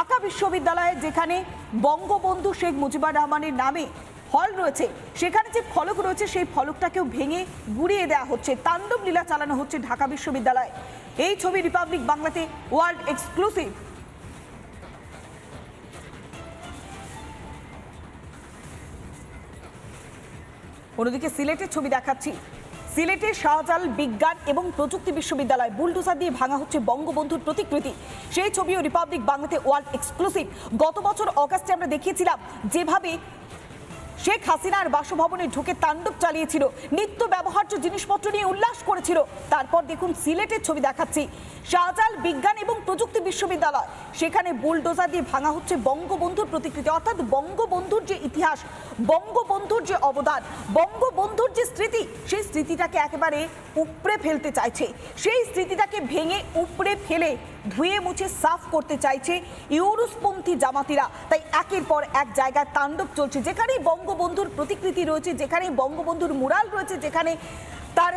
ঢাকা বিশ্ববিদ্যালয়ে যেখানে বঙ্গবন্ধু শেখ মুজিবুর রহমানের নামে হল রয়েছে, সেখানে যে ফলক রয়েছে, সেই ফলকটাকেও ভেঙে গুড়িয়ে দেওয়া হচ্ছে, তাণ্ডব লীলা চালানো হচ্ছে ঢাকা বিশ্ববিদ্যালয়ে। এই ছবি রিপাবলিক বাংলাতে ওয়ার্ল্ড এক্সক্লুসিভ। অন্যদিকে সিলেটের ছবি দেখাচ্ছি। সিলেটের শাহজাল বিজ্ঞান এবং প্রযুক্তি বিশ্ববিদ্যালয় বুলডোজার দিয়ে ভাঙা হচ্ছে বঙ্গবন্ধুর প্রতিকৃতি। সেই ছবিও রিপাবলিক বাংলাতে ওয়ার্ল্ড এক্সক্লুসিভ। গত বছর অগাস্টে আমরা দেখিয়েছিলাম যেভাবে শেখ হাসিনার বাসভবনে ঢুকে তাণ্ডব চালিয়েছিল, নিত্য ব্যবহার্য জিনিসপত্র নিয়ে উল্লাস করেছিল। তারপর দেখুন সিলেটের ছবি দেখাচ্ছি। শাহজাল বিজ্ঞান এবং প্রযুক্তি বিশ্ববিদ্যালয়। সেখানে বুলডোজার দিয়ে ভাঙা হচ্ছে বঙ্গবন্ধুর প্রতিকৃতি। অর্থাৎ বঙ্গবন্ধুর যে ইতিহাস বঙ্গবন্ধুর যে অবদান, বঙ্গবন্ধুর যে স্মৃতি, সেই স্মৃতিটাকে একেবারে উপড়ে ফেলতে চাইছে। সেই স্মৃতিটাকে ভেঙে উপড়ে ফেলে ধুয়ে মুছে সাফ করতে চাইছে ইউরোসপন্থী জামাতিরা। তাই একের পর এক জায়গায় তাণ্ডব চলছে। যেখানেই বঙ্গবন্ধুর প্রতিকৃতি রয়েছে, যেখানেই বঙ্গবন্ধুর মুরাল রয়েছে, যেখানে তার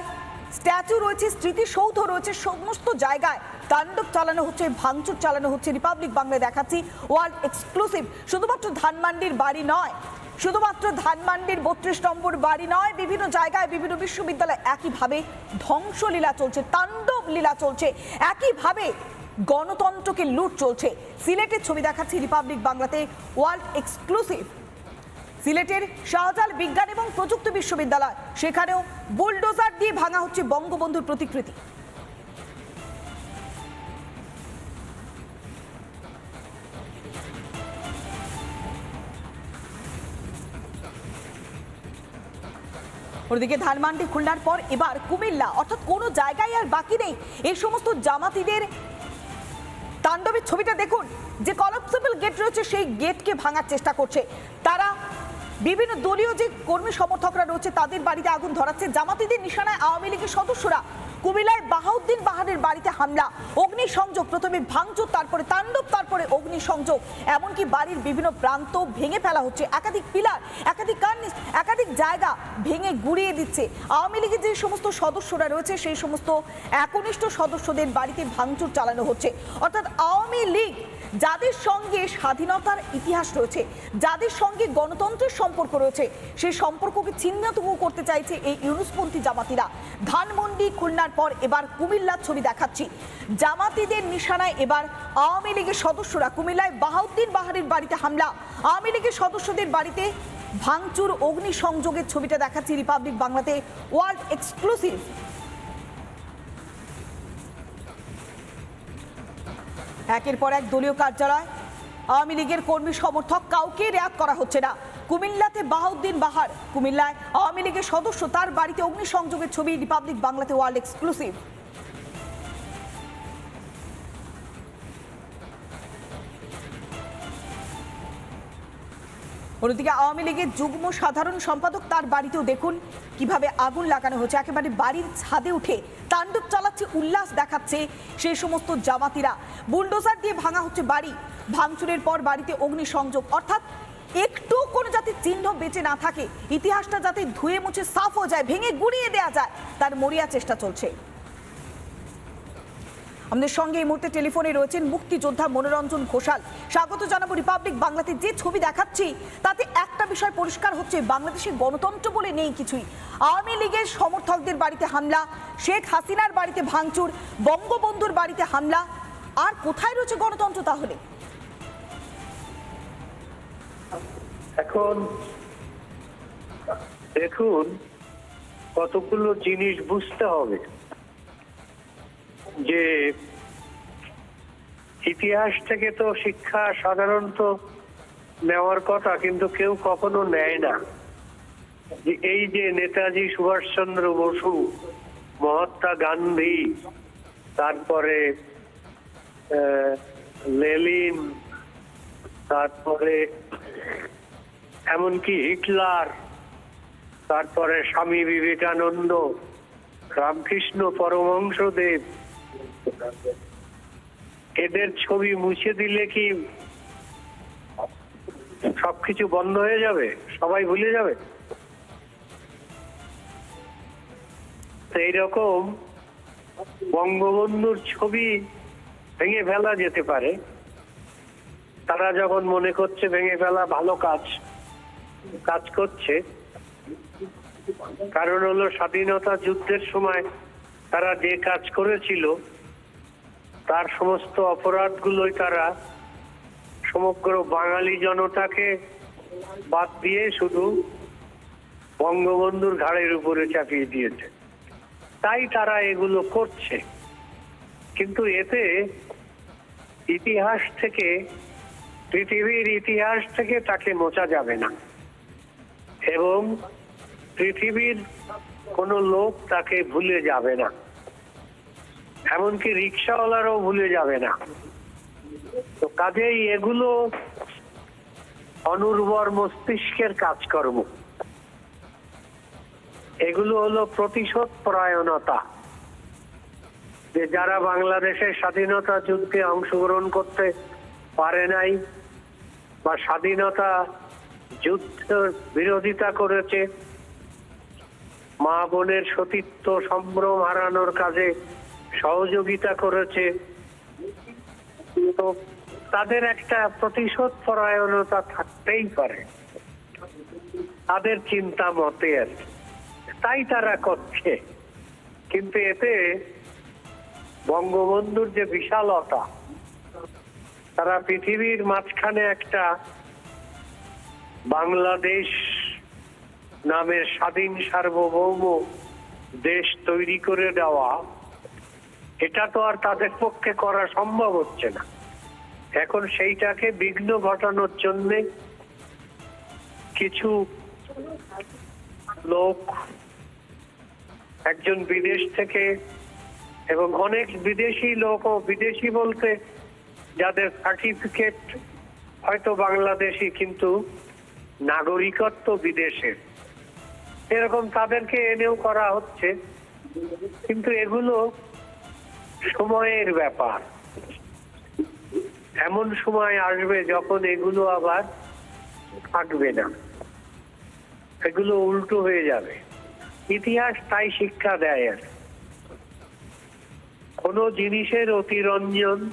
স্ট্যাচু রয়েছে, স্মৃতিসৌধ রয়েছে, সমস্ত জায়গায় তাণ্ডব চালানো হচ্ছে, ভাঙচুর চালানো হচ্ছে। রিপাবলিক বাংলায় দেখাচ্ছি, ওয়ার্ল্ড এক্সক্লুসিভ। শুধুমাত্র ধানমান্ডির বাড়ি নয় শুধুমাত্র ধানমান্ডির বত্রিশ নম্বর বাড়ি নয়, বিভিন্ন জায়গায়, বিভিন্ন বিশ্ববিদ্যালয়ে একইভাবে ধ্বংসলীলা চলছে তাণ্ডব লীলা চলছে, একইভাবে গণতন্ত্রকে লুট চলছে। সিলেটের ছবি দেখাচ্ছি রিপাবলিক বাংলাতে ওয়ার্ল্ড এক্সক্লুসিভ। সিলেটের শাহজাল বিজ্ঞান এবং প্রযুক্তি বিশ্ববিদ্যালয়, সেখানেও বুলডোজার দিয়ে ভাঙা হচ্ছে বঙ্গবন্ধুর প্রতিকৃতি। ওদিকে ধানমান্ডি খুলনার পর এবার কুমিল্লা। অর্থাৎ কোনো জায়গায় আর বাকি নেই। এই সমস্ত জামাতিদের তাণ্ডবের ছবিটা দেখুন। যে কলাপসেবল গেট রয়েছে, সেই গেটকে ভাঙার চেষ্টা করছে। তারা বিভিন্ন দলীয় যে কর্মী সমর্থকরা রয়েছে, তাদের বাড়িতে আগুন ধরাচ্ছে। জামাতিদের নিশানায় আওয়ামী লীগের সদস্যরা কুমিল্লায় বাহাউদ্দিন বাহারের বাড়িতে হামলা, অগ্নিসংযোগ, প্রথমে ভাঙচুর, তারপরে তাণ্ডব, তারপরে অগ্নিসংযোগ এমনকি বাড়ির বিভিন্ন প্রান্ত ভেঙে ফেলা হচ্ছে। একাধিক পিলার, একাধিক কার্নিস, একাধিক জায়গা ভেঙে গুড়িয়ে দিচ্ছে। আওয়ামী লীগের যে সমস্ত সদস্যরা রয়েছে, সেই সমস্ত একনিষ্ঠ সদস্যদের বাড়িতে ভাঙচুর চালানো হচ্ছে। অর্থাৎ আওয়ামী লীগ যাদের সঙ্গে স্বাধীনতার ইতিহাস রয়েছে, যাদের সঙ্গে গণতন্ত্রের সম্পর্ক রয়েছে সেই সম্পর্ককে ছিন্নতম করতে চাইছে এই ইউনুসপন্থী জামাতিরা। ধানমন্ডি খুলনার পর এবার কুমিল্লার ছবি দেখাচ্ছি। জামাতিদের নিশানায় এবার আওয়ামী লীগের সদস্যরা, কুমিল্লায় বাহাউদ্দিন বাহারের বাড়িতে হামলা। আওয়ামী লীগের সদস্যদের বাড়িতে ভাঙচুর, অগ্নিসংযোগের ছবিটা দেখাচ্ছি রিপাবলিক বাংলাতে। ওয়ার্ল্ড এক্সক্লুসিভ একের পর এক দলীয় কার্যালয়। আওয়ামী লীগের কর্মী সমর্থক কাউকে রেয়াত করা হচ্ছে না। কুমিল্লাতে বাহাউদ্দিন বাহার। কুমিল্লায় আওয়ামী লীগের সদস্য তার বাড়িতে অগ্নিসংযোগের ছবি রিপাবলিক বাংলাতে ওয়ার্ল্ড এক্সক্লুসিভ। অন্যদিকে আওয়ামী লীগের যুগ্ম সাধারণ সম্পাদক তার বাড়িতেও দেখুন কীভাবে আগুন লাগানো হচ্ছে। একেবারে বাড়ির ছাদে উঠে তাণ্ডব চালাচ্ছে, উল্লাস দেখাচ্ছে সেই সমস্ত জামাতিরা। বুলডোজার দিয়ে ভাঙা হচ্ছে বাড়ি। ভাঙচুরের পর বাড়িতে অগ্নিসংযোগ। অর্থাৎ একটু কোনো যাতে চিহ্ন বেঁচে না থাকে। ইতিহাসটা যাতে ধুয়ে মুছে সাফ হয়ে যায়, ভেঙে গুড়িয়ে দেওয়া যায়, তার মরিয়া চেষ্টা চলছে। আমাদের সঙ্গে এই মুহূর্তে টেলিফোনে রয়েছেন মুক্তিযোদ্ধা মনোরঞ্জন ঘোষাল। স্বাগত জানাব রিপাবলিক বাংলাতে যে ছবি দেখাচ্ছি, তাতে একটা বিষয় পরিষ্কার হচ্ছে বাংলাদেশে গণতন্ত্র বলে নেই কিছুই। আওয়ামী লীগের সমর্থকদের বাড়িতে হামলা, শেখ হাসিনার বাড়িতে ভাঙচুর, বঙ্গবন্ধুর বাড়িতে হামলা। আর কোথায় রয়েছে গণতন্ত্র তাহলে? এখন দেখুন কতগুলো জিনিস বুঝতে হবে। যে ইতিহাস থেকে তো শিক্ষা সাধারণত নেওয়ার কথা, কিন্তু কেউ কখনো নেয় না। যে এই যে নেতাজি সুভাষচন্দ্র বসু, মহাত্মা গান্ধী, তারপরে লেলিন তারপরে, এমনকি হিটলার, তারপরে স্বামী বিবেকানন্দ, রামকৃষ্ণ পরমহংসদেব এদের ছবি মুছে দিলে কি সবকিছু বন্ধ হয়ে যাবে? সবাই ভুলে যাবে? তো এইরকম বঙ্গবন্ধুর ছবি ভেঙে ফেলা যেতে পারে। তারা যখন মনে করছে ভেঙে ফেলা ভালো কাজ কাজ করছে, কারণ হলো স্বাধীনতা যুদ্ধের সময় তারা যে কাজ করেছিল তার সমস্ত অপরাধগুলোই তারা সমগ্র বাঙালি জনতাকে বাদ দিয়ে শুধু বঙ্গবন্ধুর ঘাড়ের উপরে চাপিয়ে দিয়েছে। তাই তারা এগুলো করছে। কিন্তু এতে ইতিহাস থেকে, পৃথিবীর ইতিহাস থেকে তাকে মোচা যাবে না। এবং পৃথিবীর কোনো লোক তাকে ভুলে যাবে না। এমনকি রিক্সাওয়ালারও ভুলে যাবে না। তো কাজেই এগুলো অনুর্বর মস্তিষ্কের কাজকর্ম। এগুলো হলো প্রতিশোধ পরায়ণতা। যে যারা বাংলাদেশের স্বাধীনতা যুদ্ধে অংশগ্রহণ করতে পারে নাই বা স্বাধীনতা যুদ্ধ বিরোধিতা করেছে, মা বোনের সতীত্ব সম্ভ্রম হারানোর কাজে সহযোগিতা করেছে। তো তাদের একটা প্রতিশোধ পরায়ণতা থাকতেই পারে। তাদের চিন্তা মতে আর। তাই তারা করছে। কিন্তু এতে বঙ্গবন্ধুর যে বিশালতা, তারা পৃথিবীর মাঝখানে একটা বাংলাদেশ নামের স্বাধীন সার্বভৌম দেশ তৈরি করে দেওয়া এটা তো আর তাদের পক্ষে করা সম্ভব হচ্ছে না। এখন সেইটাকে বিঘ্ন ঘটানোর জন্য কিছু লোক একজন বিদেশ থেকে এবং অনেক বিদেশি লোকও বিদেশি বলতে যাদের সার্টিফিকেট হয়তো বাংলাদেশি কিন্তু নাগরিকত্ব বিদেশের এরকম তাদেরকে এনেও করা হচ্ছে। কিন্তু এগুলো সময়ের ব্যাপার। এমন সময় আসবে যখন এগুলো আবার থাকবে না। এগুলো উল্টো হয়ে যাবে। ইতিহাস তাই শিক্ষা দেয় আর। কোন জিনিসের অতিরঞ্জন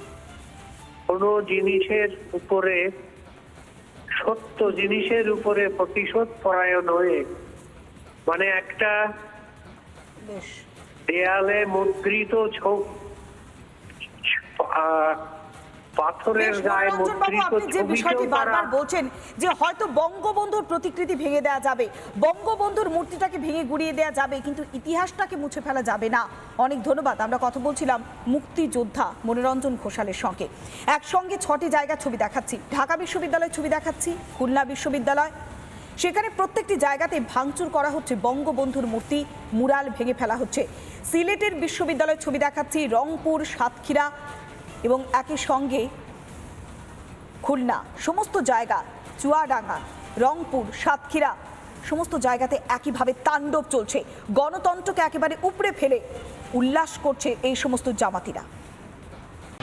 কোন জিনিসের উপরে সত্য জিনিসের উপরে প্রতিশোধ পরায়ণ হয়ে মানে একটা দেয়ালে মুদ্রিত পাথরের গায়ে মনোরঞ্জন বাবু, মুদ্রিত আপনি যে বিষয়টি বারবার বলছেন যে হয়তো বঙ্গবন্ধুর প্রতিকৃতি ভেঙে দেওয়া যাবে বঙ্গবন্ধুর মূর্তিটাকে ভেঙে গুড়িয়ে দেওয়া যাবে কিন্তু ইতিহাসটাকে মুছে ফেলা যাবে না। অনেক ধন্যবাদ আমরা কথা বলছিলাম মুক্তিযোদ্ধা মনোরঞ্জন ঘোষালের সঙ্গে। একসঙ্গে ছটি জায়গার ছবি দেখাচ্ছি ঢাকা বিশ্ববিদ্যালয়ের ছবি দেখাচ্ছি খুলনা বিশ্ববিদ্যালয়। সেখানে প্রত্যেকটি জায়গাতে ভাঙচুর করা হচ্ছে বঙ্গবন্ধুর মূর্তি মুরাল ভেঙে ফেলা হচ্ছে। সিলেটের বিশ্ববিদ্যালয়ের ছবি দেখাচ্ছি রংপুর সাতক্ষীরা এবং একই সঙ্গে খুলনা, সমস্ত জায়গা, চুয়াডাঙ্গা, রংপুর, সাতক্ষীরা, সমস্ত জায়গাতে একইভাবে তাণ্ডব চলছে। গণতন্ত্রকে একেবারে উপড়ে ফেলে উল্লাস করছে এই সমস্ত জামাতিরা।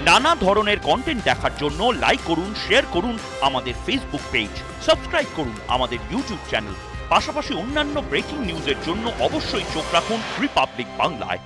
নানা ধরনের কন্টেন্ট দেখার জন্য লাইক করুন শেয়ার করুন আমাদের ফেসবুক পেজ সাবস্ক্রাইব করুন আমাদের ইউটিউব চ্যানেল পাশাপাশি অন্যান্য ব্রেকিং নিউজের জন্য অবশ্যই চোখ রাখুন রিপাবলিক বাংলায়